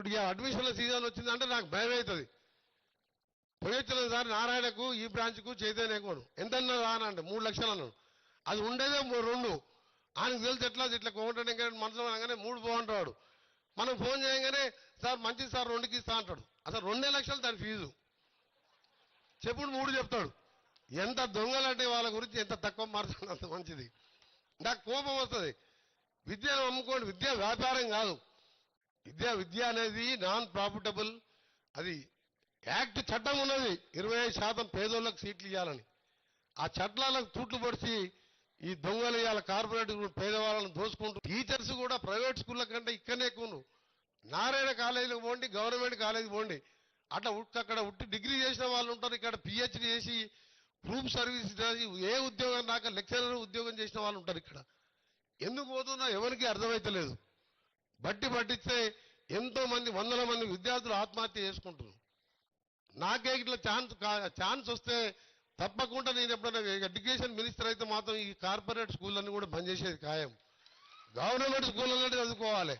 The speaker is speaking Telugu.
ఇప్పుడు ఇక అడ్మిషన్ల సీజన్ వచ్చిందంటే నాకు భయం అవుతుంది. పోయొచ్చిన సార్ నారాయణకు ఈ బ్రాంచ్కు చైతన్యకు ఎంత అన్నారు అని అంటే మూడు లక్షలు అన్నాడు. అది ఉండేదే రెండు. ఆయనకు తెలిసి ఎట్లా ఇట్లా కోమటండి ఇంకా మనసులో అనగానే మూడు బాగుంటాడు మనం ఫోన్ చేయగానే సార్ మంచిది సార్ రెండుకి ఇస్తా అంటాడు. అసలు రెండే లక్షలు దాని ఫీజు. చెప్పుడు మూడు చెప్తాడు. ఎంత దొంగలంటే వాళ్ళ గురించి ఎంత తక్కువ మార్చాలి అంత మంచిది. నాకు కోపం వస్తుంది. విద్యను అమ్ముకోండి. విద్య వ్యాపారం కాదు. విద్యా విద్య అనేది నాన్ ప్రాఫిటబుల్. అది యాక్ట్ చట్టం ఉన్నది. ఇరవై ఐదు శాతం పేదోళ్ళకి సీట్లు ఇవ్వాలని ఆ చట్టాలకు తూట్లు పొడిచి ఈ దొంగలు ఇవాళ కార్పొరేట్ పేదవాళ్ళని దోసుకుంటూ టీచర్స్ కూడా ప్రైవేట్ స్కూళ్ళ కంటే ఇక్కడనే ఎక్కువ నారాయణ కాలేజీలకు పోండి గవర్నమెంట్ కాలేజీకి పోండి. అట్లా ఉట్టి అక్కడ ఉట్టి డిగ్రీ చేసిన వాళ్ళు ఉంటారు. ఇక్కడ పిహెచ్డి చేసి ప్రూఫ్ సర్వీస్ చేసి ఏ ఉద్యోగం రాక లెక్చరర్ ఉద్యోగం చేసిన వాళ్ళు ఉంటారు ఇక్కడ. ఎందుకు పోతున్నా ఎవరికి అర్థమైతలేదు. బట్టి పట్టిస్తే ఎంతో మంది వందల మంది విద్యార్థులు ఆత్మహత్య చేసుకుంటున్నారు. నాకే ఇట్లా ఛాన్స్ ఛాన్స్ వస్తే తప్పకుండా నేను ఎప్పుడైనా ఎడ్యుకేషన్ మినిస్టర్ అయితే మాత్రం ఈ కార్పొరేట్ స్కూళ్ళన్నీ కూడా బంద్ చేసేది ఖాయం. గవర్నమెంట్ స్కూళ్ళన్నీ చదువుకోవాలి.